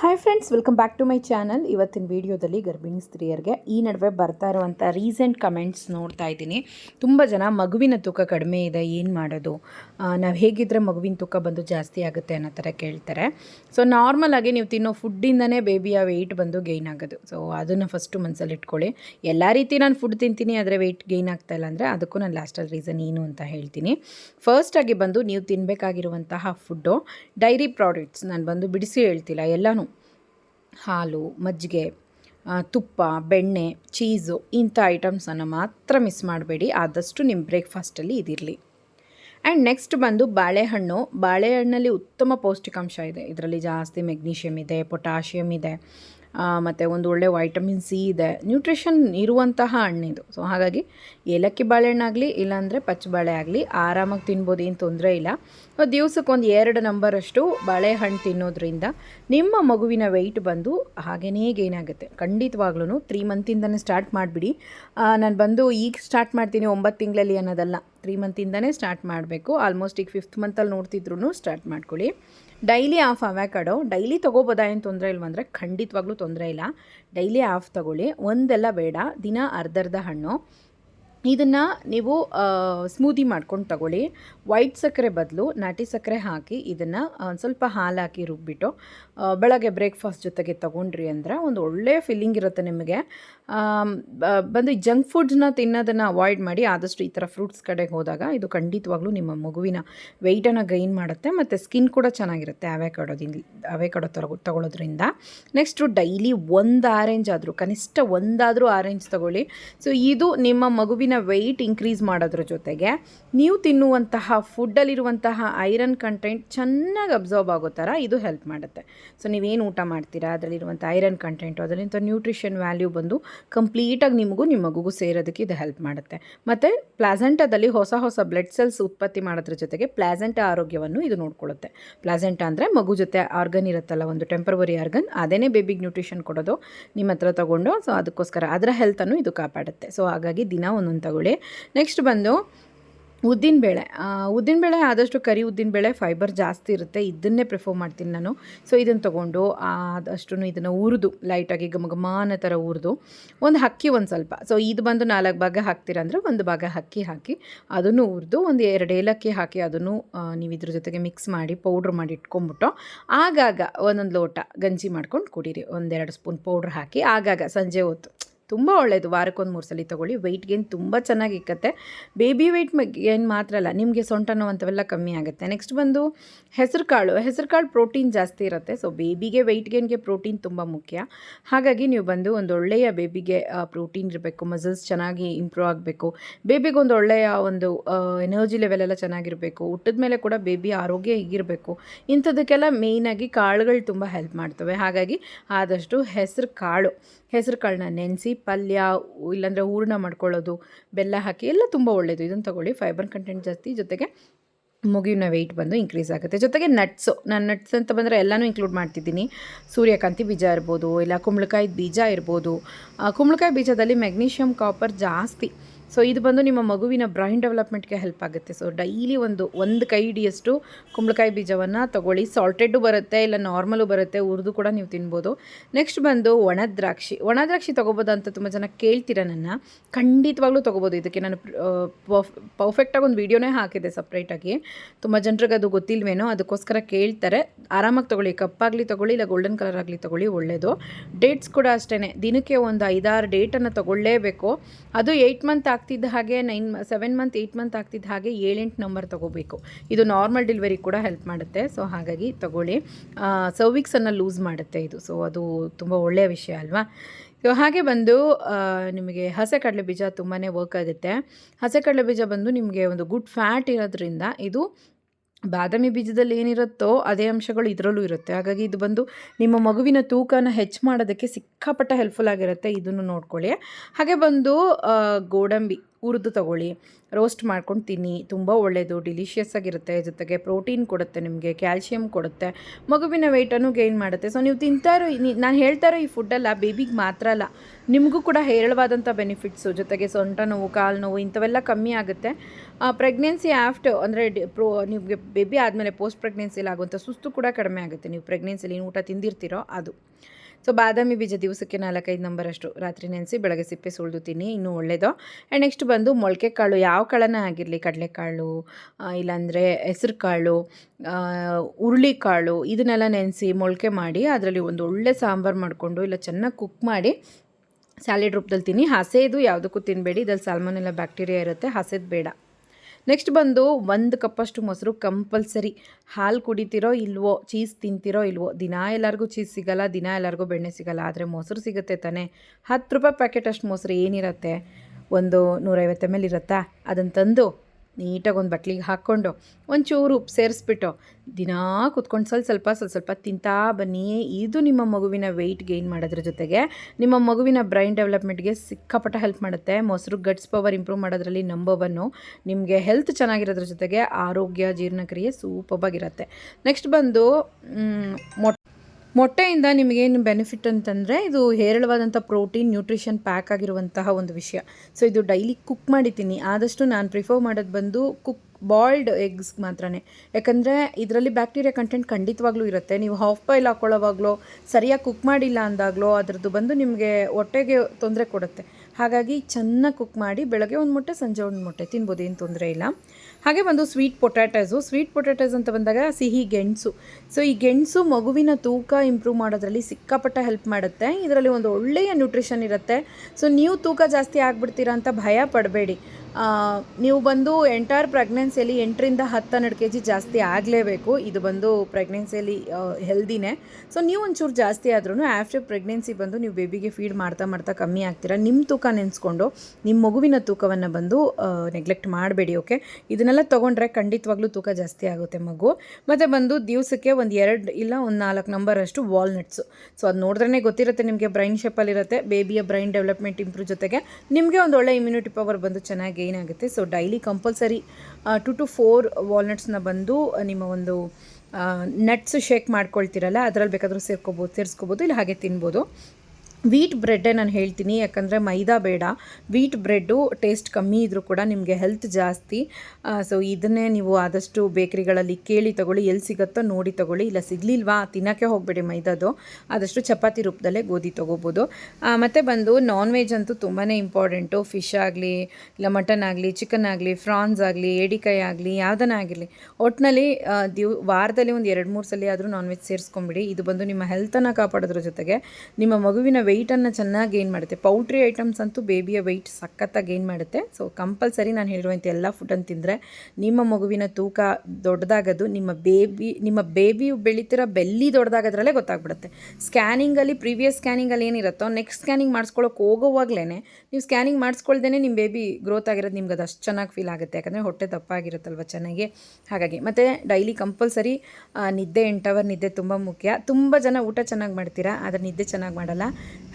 Hi friends welcome back to my channel ಇವತ್ತಿನ ವಿಡಿಯೋದಲ್ಲಿ ಗರ್ಭಿಣಿ ಸ್ತ್ರೀಯರಿಗೆ ಈ ನಡುವೆ ಬರ್ತಾ ಇರುವಂಥ ರೀಸೆಂಟ್ ಕಮೆಂಟ್ಸ್ ನೋಡ್ತಾ ಇದ್ದೀನಿ. ತುಂಬ ಜನ ಮಗುವಿನ ತೂಕ ಕಡಿಮೆ ಇದೆ, ಏನು ಮಾಡೋದು? ನಾವು ಹೇಗಿದ್ದರೆ ಮಗುವಿನ ತೂಕ ಬಂದು ಜಾಸ್ತಿ ಆಗುತ್ತೆ ಅನ್ನೋ ಥರ ಕೇಳ್ತಾರೆ. ಸೊ ನಾರ್ಮಲ್ ಆಗಿ ನೀವು ತಿನ್ನೋ ಫುಡ್ಡಿಂದನೇ ಬೇಬಿಯ ವೆಯ್ಟ್ ಬಂದು ಗೈನ್ ಆಗೋದು. ಸೊ ಅದನ್ನು ಫಸ್ಟು ಮನಸ್ಸಲ್ಲಿ ಇಟ್ಕೊಳ್ಳಿ. ಎಲ್ಲ ರೀತಿ ನಾನು ಫುಡ್ ತಿಂತೀನಿ, ಆದರೆ ವೆಯ್ಟ್ ಗೈನ್ ಆಗ್ತಾ ಇಲ್ಲ ಅಂದರೆ ಅದಕ್ಕೂ ನಾನು ಲಾಸ್ಟಲ್ಲಿ ರೀಸನ್ ಏನು ಅಂತ ಹೇಳ್ತೀನಿ. ಫಸ್ಟಾಗಿ ಬಂದು ನೀವು ತಿನ್ನಬೇಕಾಗಿರುವಂತಹ ಫುಡ್ಡು ಡೈರಿ ಪ್ರಾಡಕ್ಟ್ಸ್ ನಾನು ಬಂದು ಬಿಡಿಸಿ ಹೇಳ್ತಿಲ್ಲ, ಎಲ್ಲನೂ. ಹಾಲು, ಮಜ್ಜಿಗೆ ತುಪ್ಪ, ಬೆಣ್ಣೆ, ಚೀಸು ಇಂಥ ಐಟಮ್ಸನ್ನು ಮಾತ್ರ ಮಿಸ್ ಮಾಡಬೇಡಿ. ಆದಷ್ಟು ನಿಮ್ಮ ಬ್ರೇಕ್ಫಾಸ್ಟಲ್ಲಿ ಇದಿರಲಿ. ಆ್ಯಂಡ್ ನೆಕ್ಸ್ಟ್ ಬಂದು ಬಾಳೆಹಣ್ಣು. ಬಾಳೆಹಣ್ಣಲ್ಲಿ ಉತ್ತಮ ಪೌಷ್ಟಿಕಾಂಶ ಇದೆ. ಇದರಲ್ಲಿ ಜಾಸ್ತಿ ಮೆಗ್ನೀಷಿಯಮ್ ಇದೆ ಪೊಟ್ಯಾಷಿಯಮ್ ಇದೆ. ಮತ್ತು ಒಂದು ಒಳ್ಳೆ ವೈಟಮಿನ್ ಸಿ ಇದೆ. ನ್ಯೂಟ್ರಿಷನ್ ಇರುವಂತಹ ಹಣ್ಣಿದು. ಸೊ ಹಾಗಾಗಿ ಏಲಕ್ಕಿ ಬಾಳೆಹಣ್ಣಾಗಲಿ, ಇಲ್ಲಾಂದರೆ ಪಚ್ಚಬಾಳೆ ಆಗಲಿ, ಆರಾಮಾಗಿ ತಿನ್ಬೋದು, ಏನು ತೊಂದರೆ ಇಲ್ಲ. ದಿವಸಕ್ಕೆ ಒಂದು ಎರಡು ನಂಬರಷ್ಟು ಬಾಳೆಹಣ್ಣು ತಿನ್ನೋದ್ರಿಂದ ನಿಮ್ಮ ಮಗುವಿನ ವೆಯ್ಟ್ ಬಂದು ಹಾಗೆಯೇ ಗೇನ್ ಆಗುತ್ತೆ. ಖಂಡಿತವಾಗ್ಲೂ ತ್ರೀ ಮಂತಿಂದನೇ ಸ್ಟಾರ್ಟ್ ಮಾಡಿಬಿಡಿ. ನಾನು ಬಂದು ಈಗ ಸ್ಟಾರ್ಟ್ ಮಾಡ್ತೀನಿ ಒಂಬತ್ತು ತಿಂಗಳಲ್ಲಿ ಅನ್ನೋದಲ್ಲ. ತ್ರೀ ಮಂತಿಂದನೇ ಸ್ಟಾರ್ಟ್ ಮಾಡಬೇಕು. ಆಲ್ಮೋಸ್ಟ್ ಈಗ ಫಿಫ್ತ್ ಮಂತಲ್ಲಿ ನೋಡ್ತಿದ್ರು ಸ್ಟಾರ್ಟ್ ಮಾಡ್ಕೊಳ್ಳಿ. ಡೈಲಿ ಆಫ್ ಅವ್ಯಾಕಡೋ ಡೈಲಿ ತೊಗೋಬೋದಾ ಏನು ತೊಂದರೆ ಇಲ್ವಂದರೆ ಖಂಡಿತವಾಗ್ಲೂ ತೊಂದರೆ ಇಲ್ಲ. ಡೈಲಿ ಆಫ್ ತಗೊಳ್ಳಿ, ಒಂದೆಲ್ಲ ಬೇಡ, ದಿನ ಅರ್ಧರ್ಧ ಹಣ್ಣು. ಇದನ್ನು ನೀವು ಸ್ಮೂದಿ ಮಾಡ್ಕೊಂಡು ತಗೊಳ್ಳಿ. ವೈಟ್ ಸಕ್ಕರೆ ಬದಲು ನಾಟಿ ಸಕ್ಕರೆ ಹಾಕಿ ಇದನ್ನು ಸ್ವಲ್ಪ ಹಾಲು ಹಾಕಿ ರುಬ್ಬಿಟ್ಟು ಬೆಳಗ್ಗೆ ಬ್ರೇಕ್ಫಾಸ್ಟ್ ಜೊತೆಗೆ ತೊಗೊಂಡ್ರಿ ಅಂದರೆ ಒಂದು ಒಳ್ಳೆಯ ಫೀಲಿಂಗ್ ಇರುತ್ತೆ ನಿಮಗೆ. ಬಂದು ಜಂಕ್ ಫುಡ್ಸ್ನ ತಿನ್ನೋದನ್ನು ಅವಾಯ್ಡ್ ಮಾಡಿ ಆದಷ್ಟು ಈ ಥರ ಫ್ರೂಟ್ಸ್ ಕಡೆಗೆ ಹೋದಾಗ ಇದು ಖಂಡಿತವಾಗ್ಲೂ ನಿಮ್ಮ ಮಗುವಿನ ವೆಯ್ಟನ್ನು ಗೈನ್ ಮಾಡುತ್ತೆ ಮತ್ತು ಸ್ಕಿನ್ ಕೂಡ ಚೆನ್ನಾಗಿರುತ್ತೆ ಅವೇ ಕಡೋದಿಂದ ಅವೇ ಕಡೋ ತಗೋ ತಗೊಳ್ಳೋದ್ರಿಂದ ನೆಕ್ಸ್ಟು ಡೈಲಿ ಒಂದು ಆರೆಂಜ್ ಆದರೂ, ಕನಿಷ್ಠ ಒಂದಾದರೂ ಆರೆಂಜ್ ತಗೊಳ್ಳಿ. ಸೊ ಇದು ನಿಮ್ಮ ಮಗುವಿನ ವೆಯ್ಟ್ ಇನ್ಕ್ರೀಸ್ ಮಾಡೋದ್ರ ಜೊತೆಗೆ ನೀವು ತಿನ್ನುವಂತಹ ಫುಡ್ಡಲ್ಲಿರುವಂತಹ ಐರನ್ ಕಂಟೆಂಟ್ ಚೆನ್ನಾಗಿ ಅಬ್ಸರ್ವ್ ಆಗೋ ಥರ ಇದು ಹೆಲ್ಪ್ ಮಾಡುತ್ತೆ. ಸೊ ನೀವೇನು ಊಟ ಮಾಡ್ತೀರಾ? ಅದರಲ್ಲಿರುವಂಥ ಐರನ್ ಕಂಟೆಂಟು ಅದರಿಂದ ನ್ಯೂಟ್ರಿಷನ್ ವ್ಯಾಲ್ಯೂ ಬಂದು ಕಂಪ್ಲೀಟಾಗಿ ನಿಮಗೂ ನಿಮ್ಮ ಮಗುಗೂ ಸೇರೋದಕ್ಕೆ ಇದು ಹೆಲ್ಪ್ ಮಾಡುತ್ತೆ. ಮತ್ತು ಪ್ಲಾಸೆಂಟಾದಲ್ಲಿ ಹೊಸ ಹೊಸ ಬ್ಲಡ್ ಸೆಲ್ಸ್ ಉತ್ಪತ್ತಿ ಮಾಡೋದ್ರ ಜೊತೆಗೆ ಪ್ಲಾಸೆಂಟಾ ಆರೋಗ್ಯವನ್ನು ಇದು ನೋಡ್ಕೊಳ್ಳುತ್ತೆ. ಪ್ಲಾಸೆಂಟಾ ಅಂದರೆ ಮಗು ಜೊತೆ ಆರ್ಗನ್ ಇರುತ್ತಲ್ಲ, ಒಂದು ಟೆಂಪರವರಿ ಆರ್ಗನ್ ಅದೇನೇ ಬೇಬಿಗೆ ನ್ಯೂಟ್ರಿಷನ್ ಕೊಡೋದು ನಿಮ್ಮ ಹತ್ರ ತೊಗೊಂಡು ಸೊ ಅದಕ್ಕೋಸ್ಕರ ಅದರ ಹೆಲ್ತನ್ನು ಇದು ಕಾಪಾಡುತ್ತೆ. ಸೊ ಹಾಗಾಗಿ ದಿನ ಒಂದೊಂದು ತಗೊಳ್ಳಿ. ನೆಕ್ಸ್ಟ್ ಬಂದು ಉದ್ದಿನಬೇಳೆ ಉದ್ದಿನಬೇಳೆ ಆದಷ್ಟು ಕರಿ ಉದ್ದಿನಬೇಳೆ ಫೈಬರ್ ಜಾಸ್ತಿ ಇರುತ್ತೆ. ಇದನ್ನೇ ಪ್ರಿಫರ್ ಮಾಡ್ತೀನಿ ನಾನು. ಸೊ ಇದನ್ನು ತೊಗೊಂಡು ಆದಷ್ಟು ಇದನ್ನು ಹುರಿದು ಲೈಟಾಗಿ ಗಮ ಘಮ ಅನ್ನೋ ಥರ ಹುರಿದು, ಒಂದು ಹಕ್ಕಿ ಒಂದು ಸ್ವಲ್ಪ. ಸೊ ಇದು ಬಂದು ನಾಲ್ಕು ಭಾಗ ಹಾಕ್ತೀರ ಅಂದರೆ ಒಂದು ಭಾಗ ಹಕ್ಕಿ ಹಾಕಿ, ಅದನ್ನು ಹುರಿದು ಒಂದು ಎರಡು ಏಲಕ್ಕಿ ಹಾಕಿ ಅದನ್ನು ನೀವು ಇದ್ರ ಜೊತೆಗೆ ಮಿಕ್ಸ್ ಮಾಡಿ ಪೌಡ್ರ್ ಮಾಡಿ ಇಟ್ಕೊಂಬಿಟ್ಟು ಆಗಾಗ ಒಂದೊಂದು ಲೋಟ ಗಂಜಿ ಮಾಡ್ಕೊಂಡು ಕುಡೀರಿ. ಒಂದೆರಡು ಸ್ಪೂನ್ ಪೌಡ್ರ್ ಹಾಕಿ, ಆಗಾಗ ಸಂಜೆ ಹೊತ್ತು. ತುಂಬ ಒಳ್ಳೆಯದು ವಾರಕ್ಕೊಂದು ಮೂರು ಸಲ ತೊಗೊಳ್ಳಿ. ವೆಯ್ಟ್ ಗೇನ್ ತುಂಬ ಚೆನ್ನಾಗಿ ಇಕ್ಕತ್ತೆ. ಬೇಬಿ ವೆಯ್ಟ್ ಗೇನ್ ಮಾತ್ರ ಅಲ್ಲ, ನಿಮಗೆ ಸೊಂಟ ನೋವು ಕಮ್ಮಿ ಆಗುತ್ತೆ. ನೆಕ್ಸ್ಟ್ ಬಂದು ಹೆಸರು ಕಾಳು. ಹೆಸರು ಕಾಳು ಪ್ರೋಟೀನ್ ಜಾಸ್ತಿ ಇರುತ್ತೆ. ಸೊ ಬೇಬಿಗೆ ವೆಯ್ಟ್ ಗೇನ್ಗೆ ಪ್ರೋಟೀನ್ ತುಂಬ ಮುಖ್ಯ. ಹಾಗಾಗಿ ನೀವು ಬಂದು ಒಂದು ಒಳ್ಳೆಯ ಬೇಬಿಗೆ ಪ್ರೋಟೀನ್ ಇರಬೇಕು. ಮಸಲ್ಸ್ ಚೆನ್ನಾಗಿ ಇಂಪ್ರೂವ್ ಆಗಬೇಕು. ಬೇಬಿಗೆ ಒಂದು ಒಳ್ಳೆಯ ಒಂದು ಎನರ್ಜಿ ಲೆವೆಲ್ ಎಲ್ಲ ಚೆನ್ನಾಗಿರಬೇಕು ಊಟದ ಮೇಲೆ ಕೂಡ ಬೇಬಿ ಆರೋಗ್ಯ ಹೀಗಿರಬೇಕು ಇಂಥದಕ್ಕೆಲ್ಲ ಮೇಯ್ನಾಗಿ ಕಾಳುಗಳು ತುಂಬ ಹೆಲ್ಪ್ ಮಾಡ್ತವೆ. ಹಾಗಾಗಿ ಆದಷ್ಟು ಹೆಸರು ಕಾಳು. ಹೆಸರು ಕಾಳನ್ನ ನೆನೆಸಿ ಪಲ್ಯ ಇಲ್ಲಾಂದರೆ ಹೂರ್ಣ ಮಾಡ್ಕೊಳ್ಳೋದು, ಬೆಲ್ಲ ಹಾಕಿ ಎಲ್ಲ ತುಂಬ ಒಳ್ಳೆಯದು ಇದನ್ನು ತಗೊಳ್ಳಿ. ಫೈಬರ್ ಕಂಟೆಂಟ್ ಜಾಸ್ತಿ ಜೊತೆಗೆ ಮಗುವಿನ ವೆಯ್ಟ್ ಬಂದು ಇನ್ಕ್ರೀಸ್ ಆಗುತ್ತೆ. ಜೊತೆಗೆ ನಟ್ಸು ನಾನು ನಟ್ಸ್ ಅಂತ ಬಂದರೆ ಎಲ್ಲನೂ ಇನ್ಕ್ಲೂಡ್ ಮಾಡ್ತಿದ್ದೀನಿ. ಸೂರ್ಯಕಾಂತಿ ಬೀಜ ಇರ್ಬೋದು, ಇಲ್ಲ ಕುಂಬಳಕಾಯಿ ಬೀಜ ಇರ್ಬೋದು. ಕುಂಬಳಕಾಯಿ ಬೀಜದಲ್ಲಿ ಮೆಗ್ನೀಷಿಯಮ್ ಕಾಪರ್ ಜಾಸ್ತಿ. ಸೊ ಇದು ಬಂದು ನಿಮ್ಮ ಮಗುವಿನ ಬ್ರೈನ್ ಡೆವಲಪ್ಮೆಂಟ್ಗೆ ಹೆಲ್ಪ್ ಆಗುತ್ತೆ. ಸೊ ಡೈಲಿ ಒಂದು ಒಂದು ಕೈ ಹಿಡಿಯಷ್ಟು ಕುಂಬಳಕಾಯಿ ಬೀಜವನ್ನು ತಗೊಳ್ಳಿ. ಸಾಲ್ಟೆಡ್ಡು ಬರುತ್ತೆ, ಇಲ್ಲ ನಾರ್ಮಲು ಬರುತ್ತೆ, ಹುರಿದು ಕೂಡ ನೀವು ತಿನ್ಬೋದು. ನೆಕ್ಸ್ಟ್ ಬಂದು ಒಣ ದ್ರಾಕ್ಷಿ. ಒಣ ದ್ರಾಕ್ಷಿ ತೊಗೋಬೋದಾ ಅಂತ ತುಂಬ ಜನ ಕೇಳ್ತೀರ ನನ್ನ. ಖಂಡಿತವಾಗ್ಲೂ ತೊಗೋಬೋದು. ಇದಕ್ಕೆ ನಾನು ಪರ್ಫೆಕ್ಟಾಗಿ ಒಂದು ವೀಡಿಯೋನೇ ಹಾಕಿದೆ ಸಪ್ರೇಟಾಗಿ ತುಂಬ ಜನರಿಗೆ ಅದು ಗೊತ್ತಿಲ್ವೇನೋ, ಅದಕ್ಕೋಸ್ಕರ ಕೇಳ್ತಾರೆ. ಆರಾಮಾಗಿ ತೊಗೊಳ್ಳಿ. ಕಪ್ಪಾಗಲಿ ತೊಗೊಳ್ಳಿ, ಇಲ್ಲ ಗೋಲ್ಡನ್ ಕಲರ್ ಆಗಲಿ ತೊಗೊಳ್ಳಿ ಒಳ್ಳೆಯದು ಡೇಟ್ಸ್ ಕೂಡ ಅಷ್ಟೇ ದಿನಕ್ಕೆ ಒಂದು ಐದಾರು ಡೇಟನ್ನು ತೊಗೊಳ್ಳೇಬೇಕು. ಅದು ಏಯ್ಟ್ ಮಂತ್ ಆಗ್ತಿದ್ದ ಹಾಗೆ nine seven month eight month ಆಗ್ತಿದ್ದ ಹಾಗೆ ಏಳೆಂಟು ನಂಬರ್ ತೊಗೋಬೇಕು. ಇದು ನಾರ್ಮಲ್ ಡೆಲಿವರಿ ಕೂಡ ಹೆಲ್ಪ್ ಮಾಡುತ್ತೆ. ಸೊ ಹಾಗಾಗಿ ತೊಗೊಳ್ಳಿ. ಸರ್ವಿಕ್ಸನ್ನು ಲೂಸ್ ಮಾಡುತ್ತೆ ಇದು. ಸೊ ಅದು ತುಂಬ ಒಳ್ಳೆಯ ವಿಷಯ ಅಲ್ವಾ? ಸೊ ಹಾಗೆ ಬಂದು ನಿಮಗೆ ಹಸೆ ಕಡಲೆ ಬೀಜ ತುಂಬಾ ವರ್ಕ್ ಆಗುತ್ತೆ. ಹಸೆ ಕಡಲೆ ಬೀಜ ಬಂದು ನಿಮಗೆ ಒಂದು ಗುಡ್ ಫ್ಯಾಟ್ ಇರೋದ್ರಿಂದ ಇದು ಬಾದಾಮಿ ಬೀಜದಲ್ಲಿ ಏನಿರುತ್ತೋ ಅದೇ ಅಂಶಗಳು ಇದರಲ್ಲೂ ಇರುತ್ತೆ. ಹಾಗಾಗಿ ಇದು ಬಂದು ನಿಮ್ಮ ಮಗುವಿನ ತೂಕನ ಹೆಚ್ಚು ಮಾಡೋದಕ್ಕೆ ಸಿಕ್ಕಾಪಟ್ಟೆ ಹೆಲ್ಪ್ಫುಲ್ ಆಗಿರುತ್ತೆ. ಇದನ್ನು ನೋಡ್ಕೊಳ್ಳಿ. ಹಾಗೆ ಬಂದು ಗೋಡಂಬಿ ಹುರಿದು ತಗೊಳ್ಳಿ. ರೋಸ್ಟ್ ಮಾಡ್ಕೊಂಡು ತಿನ್ನಿ. ತುಂಬ ಒಳ್ಳೆಯದು ಡಿಲಿಷಿಯಸ್ ಆಗಿರುತ್ತೆ. ಜೊತೆಗೆ ಪ್ರೋಟೀನ್ ಕೊಡುತ್ತೆ ನಿಮಗೆ. ಕ್ಯಾಲ್ಶಿಯಂ ಕೊಡುತ್ತೆ. ಮಗುವಿನ ವೆಯ್ಟನ್ನು ಗೈನ್ ಮಾಡುತ್ತೆ. ಸೊ ನೀವು ತಿಂತಾ ಇರೋ ನಾನು ಹೇಳ್ತಾ ಇರೋ ಈ ಫುಡ್ಡೆಲ್ಲ ಬೇಬಿಗೆ ಮಾತ್ರ ಅಲ್ಲ. ನಿಮಗೂ ಕೂಡ ಹೇರಳವಾದಂಥ ಬೆನಿಫಿಟ್ಸು ಜೊತೆಗೆ ಸೊಂಟ ನೋವು, ಕಾಲು ನೋವು ಇಂಥವೆಲ್ಲ ಕಮ್ಮಿ ಆಗುತ್ತೆ. ಪ್ರೆಗ್ನೆನ್ಸಿ ಆಫ್ಟರ್ ಅಂದರೆ ಪ್ರೋ, ನಿಮಗೆ ಬೇಬಿ ಆದಮೇಲೆ ಪೋಸ್ಟ್ ಪ್ರೆಗ್ನೆನ್ಸಿಲಿ ಆಗುವಂಥ ಸುಸ್ತು ಕೂಡ ಕಡಿಮೆ ಆಗುತ್ತೆ. ನೀವು ಪ್ರೆಗ್ನೆನ್ಸಿಲಿ ಊಟ ತಿಂದಿರ್ತೀರೋ ಅದು. ಸೊ ಬಾದಾಮಿ ಬೀಜ ದಿವಸಕ್ಕೆ ನಾಲ್ಕೈದು ನಂಬರಷ್ಟು. ರಾತ್ರಿ ನೆನೆಸಿ ಬೆಳಗ್ಗೆ ಸಿಪ್ಪೆ ಸುಳಿದು ತಿನ್ನಿ, ಇನ್ನೂ ಒಳ್ಳೆಯದು ಆ್ಯಂಡ್ ನೆಕ್ಸ್ಟ್ ಬಂದು ಮೊಳಕೆ ಕಾಳು ಯಾವ ಕಾಳನ್ನೇ ಆಗಿರಲಿ? ಕಡಲೆಕಾಳು ಇಲ್ಲಾಂದರೆ ಹೆಸ್ರು ಕಾಳು ಹುರುಳಿಕಾಳು, ಇದನ್ನೆಲ್ಲ ನೆನೆಸಿ ಮೊಳಕೆ ಮಾಡಿ, ಅದರಲ್ಲಿ ಒಂದು ಒಳ್ಳೆ ಸಾಂಬಾರು ಮಾಡಿಕೊಂಡು, ಇಲ್ಲ ಚೆನ್ನಾಗಿ ಕುಕ್ ಮಾಡಿ ಸ್ಯಾಲೆಡ್ ರೂಪದಲ್ಲಿ ತಿನ್ನಿ. ಹಸೆದು ಯಾವುದಕ್ಕೂ ತಿನ್ನಬೇಡಿ ಇದ್ರಲ್ಲಿ ಸಾಲ್ಮನೆಲ್ಲ ಬ್ಯಾಕ್ಟೀರಿಯಾ ಇರುತ್ತೆ. ಹಸೆದು ಬೇಡ. ನೆಕ್ಸ್ಟ್ ಬಂದು ಒಂದು ಕಪ್ಪಷ್ಟು ಮೊಸರು ಕಂಪಲ್ಸರಿ. ಹಾಲು ಕುಡಿತಿರೋ ಇಲ್ವೋ, ಚೀಸ್ ತಿಂತಿರೋ ಇಲ್ವೋ, ದಿನ ಎಲ್ಲರಿಗೂ ಚೀಸ್ ಸಿಗಲ್ಲ, ದಿನ ಎಲ್ಲರಿಗೂ ಬೆಣ್ಣೆ ಸಿಗಲ್ಲ, ಆದರೆ ಮೊಸರು ಸಿಗುತ್ತೆ ತಾನೇ. ಹತ್ತು ರೂಪಾಯಿ ಪ್ಯಾಕೆಟ್ ಅಷ್ಟು ಮೊಸರು ಏನಿರುತ್ತೆ? ಒಂದು ನೂರೈವತ್ತು ಎಂ ಎಲ್ ಇರುತ್ತಾ? ಅದನ್ನು ತಂದು ನೀಟಾಗಿ ಒಂದು ಬಟ್ಲಿಗೆ ಹಾಕ್ಕೊಂಡು ಒಂಚೂರು ಉಪ್ಪು ಸೇರಿಸ್ಬಿಟ್ಟು ದಿನಾ ಕುತ್ಕೊಂಡು ಸ್ವಲ್ಪ ಸ್ವಲ್ಪ ಸ್ವಲ್ಪ ಸ್ವಲ್ಪ ತಿಂತಾ ಬನ್ನಿ. ಇದು ನಿಮ್ಮ ಮಗುವಿನ ವೆಯ್ಟ್ ಗೈನ್ ಮಾಡೋದ್ರ ಜೊತೆಗೆ ನಿಮ್ಮ ಮಗುವಿನ ಬ್ರೈನ್ ಡೆವಲಪ್ಮೆಂಟ್ಗೆ ಸಿಕ್ಕಾಪಟ್ಟ ಹೆಲ್ಪ್ ಮಾಡುತ್ತೆ. ಮೊಸರು ಗಟ್ಸ್ ಪವರ್ ಇಂಪ್ರೂವ್ ಮಾಡೋದ್ರಲ್ಲಿ ನಂಬರ್ ಒನ್ನು ನಿಮಗೆ ಹೆಲ್ತ್ ಚೆನ್ನಾಗಿರೋದ್ರ ಜೊತೆಗೆ ಆರೋಗ್ಯ ಜೀರ್ಣಕ್ರಿಯೆ ಸೂಪರ್ವಾಗಿರುತ್ತೆ ನೆಕ್ಸ್ಟ್ ಬಂದು ಮೊಟ್ಟೆ ಮೊಟ್ಟೆಯಿಂದ ನಿಮಗೇನು ಬೆನಿಫಿಟ್ ಅಂತಂದರೆ ಇದು ಹೇರಳವಾದಂಥ ಪ್ರೋಟೀನ್ ನ್ಯೂಟ್ರಿಷನ್ ಪ್ಯಾಕ್ ಆಗಿರುವಂತಹ ಒಂದು ವಿಷಯ. ಸೊ ಇದು ಡೈಲಿ ಕುಕ್ ಮಾಡಿತೀನಿ ಆದಷ್ಟು ನಾನು ಪ್ರಿಫರ್ ಮಾಡೋದು ಬಂದು ಕುಕ್ ಬಾಯ್ಲ್ಡ್ ಎಗ್ಸ್ ಮಾತ್ರನೇ. ಯಾಕಂದರೆ ಇದರಲ್ಲಿ ಬ್ಯಾಕ್ಟೀರಿಯಾ ಕಂಟೆಂಟ್ ಖಂಡಿತವಾಗ್ಲೂ ಇರುತ್ತೆ. ನೀವು ಹಾಫ್ ಬಾಯ್ಲ್ ಹಾಕ್ಕೊಳ್ಳೋವಾಗಲೋ ಸರಿಯಾಗಿ ಕುಕ್ ಮಾಡಿಲ್ಲ ಅಂದಾಗಲೋ, ಅದರದ್ದು ಬಂದು ನಿಮಗೆ ಹೊಟ್ಟೆಗೆ ತೊಂದರೆ ಕೊಡುತ್ತೆ. ಹಾಗಾಗಿ ಚೆನ್ನಾಗಿ ಕುಕ್ ಮಾಡಿ ಬೆಳಗ್ಗೆ ಒಂದು ಮೊಟ್ಟೆ, ಸಂಜೆ ಒಂದು ಮೊಟ್ಟೆ. ತಿನ್ಬೋದು, ಏನು ತೊಂದರೆ ಇಲ್ಲ. ಹಾಗೆ ಒಂದು ಸ್ವೀಟ್ ಪೊಟ್ಯಾಟೋಸು ಸ್ವೀಟ್ ಪೊಟ್ಯಾಟೋಸ್ ಅಂತ ಬಂದಾಗ ಸಿಹಿ ಗೆಣಸು. ಸೊ ಈ ಗೆಣಸು ಮಗುವಿನ ತೂಕ ಇಂಪ್ರೂವ್ ಮಾಡೋದ್ರಲ್ಲಿ ಸಿಕ್ಕಾಪಟ್ಟ ಹೆಲ್ಪ್ ಮಾಡುತ್ತೆ. ಇದರಲ್ಲಿ ಒಂದು ಒಳ್ಳೆಯ ನ್ಯೂಟ್ರಿಷನ್ ಇರುತ್ತೆ. ಸೊ ನೀವು ತೂಕ ಜಾಸ್ತಿ ಆಗಿಬಿಡ್ತೀರಾ ಅಂತ ಭಯ ಪಡಬೇಡಿ. ನೀವು ಬಂದು ಎಂಟೈರ್ ಪ್ರೆಗ್ನೆನ್ಸಿಯಲ್ಲಿ ಎಂಟರಿಂದ ಹತ್ತು ಹನ್ನೆರಡು ಕೆ ಜಿ ಜಾಸ್ತಿ ಆಗಲೇಬೇಕು. ಇದು ಬಂದು ಪ್ರೆಗ್ನೆನ್ಸಿಯಲ್ಲಿ ಹೆಲ್ದಿನೇ ಸೊ ನೀವು ಒಂಚೂರು ಜಾಸ್ತಿ ಆದ್ರೂ ಆಫ್ಟರ್ ಪ್ರೆಗ್ನೆನ್ಸಿ ಬಂದು ನೀವು ಬೇಬಿಗೆ ಫೀಡ್ ಮಾಡ್ತಾ ಮಾಡ್ತಾ ಕಮ್ಮಿ ಆಗ್ತೀರಾ? ನಿಮ್ಮ ತೂಕ ನೆನೆಸ್ಕೊಂಡು ನಿಮ್ಮ ಮಗುವಿನ ತೂಕವನ್ನು ಬಂದು ನೆಗ್ಲೆಕ್ಟ್ ಮಾಡಬೇಡಿ ಓಕೆ ಇದನ್ನೆಲ್ಲ ತೊಗೊಂಡ್ರೆ ಖಂಡಿತವಾಗ್ಲೂ ತೂಕ ಜಾಸ್ತಿ ಆಗುತ್ತೆ ಮಗು. ಮತ್ತು ಬಂದು ದಿವಸಕ್ಕೆ ಒಂದು ಎರಡು ಇಲ್ಲ ಒಂದು ನಾಲ್ಕು ನಂಬರ್ ಅಷ್ಟು ವಾಲ್ನಟ್ಸು ಸೊ ಅದು ನೋಡಿದ್ರೆ ಗೊತ್ತಿರುತ್ತೆ ನಿಮಗೆ ಬ್ರೈನ್ ಶೇಪಲ್ಲಿರುತ್ತೆ ಬೇಬಿಯ ಬ್ರೈನ್ ಡೆವಲಪ್ಮೆಂಟ್ ಇಂಪ್ರೂವ್ ಜೊತೆಗೆ ನಿಮಗೆ ಒಂದು ಒಳ್ಳೆ ಇಮ್ಯುನಿಟಿ ಪವರ್ ಬಂದು ಚೆನ್ನಾಗಿ ಗೇನ್ ಆಗುತ್ತೆ so daily compulsory two to four ವಾಲ್ನಟ್ಸ್ನ ಬಂದು ನಿಮ್ಮ ಒಂದು ನಟ್ಸ್ ಶೇಕ್ ಮಾಡ್ಕೊಳ್ತಿರಲ್ಲ ಅದರಲ್ಲಿ ಬೇಕಾದರೂ ಸೇರ್ಕೋಬೋದು, ಸೇರಿಸ್ಕೋಬೋದು, ಇಲ್ಲ ಹಾಗೆ ತಿನ್ಬೋದು. ವೀಟ್ ಬ್ರೆಡ್ಡೇ ನಾನು ಹೇಳ್ತೀನಿ, ಯಾಕಂದರೆ ಮೈದಾ ಬೇಡ. ವೀಟ್ ಬ್ರೆಡ್ಡು ಟೇಸ್ಟ್ ಕಮ್ಮಿ ಇದ್ದರೂ ಕೂಡ ನಿಮಗೆ ಹೆಲ್ತ್ ಜಾಸ್ತಿ. ಸೊ ಇದನ್ನೇ ನೀವು ಆದಷ್ಟು ಬೇಕ್ರಿಗಳಲ್ಲಿ ಕೇಳಿ ತಗೊಳ್ಳಿ, ಎಲ್ಲಿ ಸಿಗುತ್ತೋ ನೋಡಿ ತೊಗೊಳ್ಳಿ. ಇಲ್ಲ ಸಿಗಲಿಲ್ವಾ, ತಿನ್ನೋಕ್ಕೆ ಹೋಗಬೇಡಿ ಮೈದಾದು. ಆದಷ್ಟು ಚಪಾತಿ ರೂಪದಲ್ಲೇ ಗೋಧಿ ತೊಗೋಬೋದು. ಮತ್ತು ಬಂದು ನಾನ್ ವೆಜ್ ಅಂತೂ ತುಂಬಾ ಇಂಪಾರ್ಟೆಂಟು ಫಿಶ್ ಆಗಲಿ, ಇಲ್ಲ ಮಟನ್ ಆಗಲಿ ಚಿಕನ್ ಆಗಲಿ ಫ್ರಾನ್ಸ್ ಆಗಲಿ, ಏಡಿಕಾಯಿ ಆಗಲಿ, ಯಾವುದನ್ನ ಆಗಿರಲಿ. ಒಟ್ಟಿನಲ್ಲಿ ದಿವ್, ವಾರದಲ್ಲಿ ಒಂದು ಎರಡು ಮೂರು ಸಲ ಆದರೂ ನಾನ್ ವೆಜ್ ಸೇರಿಸ್ಕೊಂಬಿಡಿ. ಇದು ಬಂದು ನಿಮ್ಮ ಹೆಲ್ತನ್ನು ಕಾಪಾಡೋದ್ರ ಜೊತೆಗೆ ನಿಮ್ಮ ಮಗುವಿನ ವೆಯ್ಟನ್ನು ಚೆನ್ನಾಗಿ ಗೇನ್ ಮಾಡುತ್ತೆ. ಪೌಲ್ಟ್ರಿ ಐಟಮ್ಸ್ ಅಂತೂ ಬೇಬಿಯ ವೆಯ್ಟ್ ಸಖತ್ತಾಗಿ ಗೇನ್ ಮಾಡುತ್ತೆ. ಸೊ ಕಂಪಲ್ಸರಿ ನಾನು ಹೇಳಿರುವಂಥ ಎಲ್ಲ ಫುಡನ್ನು ತಿಂದರೆ ನಿಮ್ಮ ಮಗುವಿನ ತೂಕ ದೊಡ್ಡದಾಗೋದು, ನಿಮ್ಮ ಬೇಬಿ ನಿಮ್ಮ ಬೇಬಿ ಬೆಳೀತಿರೋ ಬೆಲ್ಲಿ ದೊಡ್ಡದಾಗೋದ್ರಲ್ಲೇ ಗೊತ್ತಾಗ್ಬಿಡುತ್ತೆ. ಸ್ಕ್ಯಾನಿಂಗಲ್ಲಿ ಪ್ರೀವಿಯಸ್ ಸ್ಕ್ಯಾನಿಂಗಲ್ಲಿ ಏನಿರುತ್ತೋ ನೆಕ್ಸ್ಟ್ ಸ್ಕ್ಯಾನಿಂಗ್ ಮಾಡಿಸ್ಕೊಳ್ಳೋಕೆ ಹೋಗೋವಾಗಲೇ ನೀವು ಸ್ಕ್ಯಾನಿಂಗ್ ಮಾಡಿಸ್ಕೊಳ್ದೇ ನಿಮ್ಮ ಬೇಬಿ ಗ್ರೋತ್ ಆಗಿರೋದು ನಿಮ್ಗೆ ಅದು ಅಷ್ಟು ಚೆನ್ನಾಗಿ ಫೀಲ್ ಆಗುತ್ತೆ. ಯಾಕಂದರೆ ಹೊಟ್ಟೆ ತಪ್ಪಾಗಿರುತ್ತಲ್ವ ಚೆನ್ನಾಗಿ? ಹಾಗಾಗಿ, ಮತ್ತು ಡೈಲಿ ಕಂಪಲ್ಸರಿ ನಿದ್ದೆ ಎಂಟು ಅವರ್ ನಿದ್ದೆ ತುಂಬ ಮುಖ್ಯ. ತುಂಬ ಜನ ಊಟ ಚೆನ್ನಾಗಿ ಮಾಡ್ತೀರಾ, ಆದರೆ ನಿದ್ದೆ ಚೆನ್ನಾಗಿ ಮಾಡಲ್ಲ.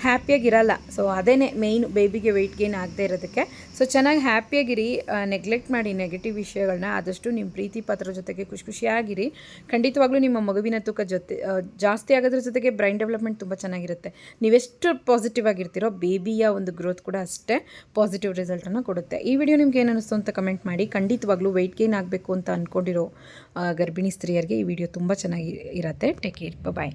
ಹ್ಯಾಪಿಯಾಗಿರಲ್ಲ. ಸೊ ಅದೇ ಮೇಯ್ನ್ ಬೇಬಿಗೆ ವೆಯ್ಟ್ ಗೇನ್ ಆಗದೆ ಇರೋದಕ್ಕೆ. ಸೊ ಚೆನ್ನಾಗಿ ಹ್ಯಾಪಿಯಾಗಿರಿ ನೆಗ್ಲೆಕ್ಟ್ ಮಾಡಿ ನೆಗೆಟಿವ್ ವಿಷಯಗಳನ್ನ ಆದಷ್ಟು ನಿಮ್ಮ ಪ್ರೀತಿ ಪಾತ್ರ ಜೊತೆಗೆ ಖುಷಿ ಖುಷಿಯಾಗಿರಿ. ಖಂಡಿತವಾಗ್ಲೂ ನಿಮ್ಮ ಮಗುವಿನ ತೂಕ ಜೊತೆ ಜಾಸ್ತಿ ಆಗೋದ್ರ ಜೊತೆಗೆ ಬ್ರೈನ್ ಡೆವಲಪ್ಮೆಂಟ್ ತುಂಬ ಚೆನ್ನಾಗಿರುತ್ತೆ. ನೀವೆಷ್ಟು ಪಾಸಿಟಿವ್ ಆಗಿರ್ತೀರೋ ಬೇಬಿಯ ಒಂದು ಗ್ರೋತ್ ಕೂಡ ಅಷ್ಟೇ ಪಾಸಿಟಿವ್ ರಿಸಲ್ಟನ್ನು ಕೊಡುತ್ತೆ. ಈ ವಿಡಿಯೋ ನಿಮ್ಗೆ ಏನು ಅನಿಸ್ತು ಅಂತ ಕಮೆಂಟ್ ಮಾಡಿ. ಖಂಡಿತವಾಗ್ಲೂ ವೆಯ್ಟ್ ಗೇನ್ ಆಗಬೇಕು ಅಂತ ಅಂದ್ಕೊಂಡಿರೋ ಗರ್ಭಿಣಿ ಸ್ತ್ರೀಯರಿಗೆ ಈ ವಿಡಿಯೋ ತುಂಬ ಚೆನ್ನಾಗಿ ಇರುತ್ತೆ. Take care bye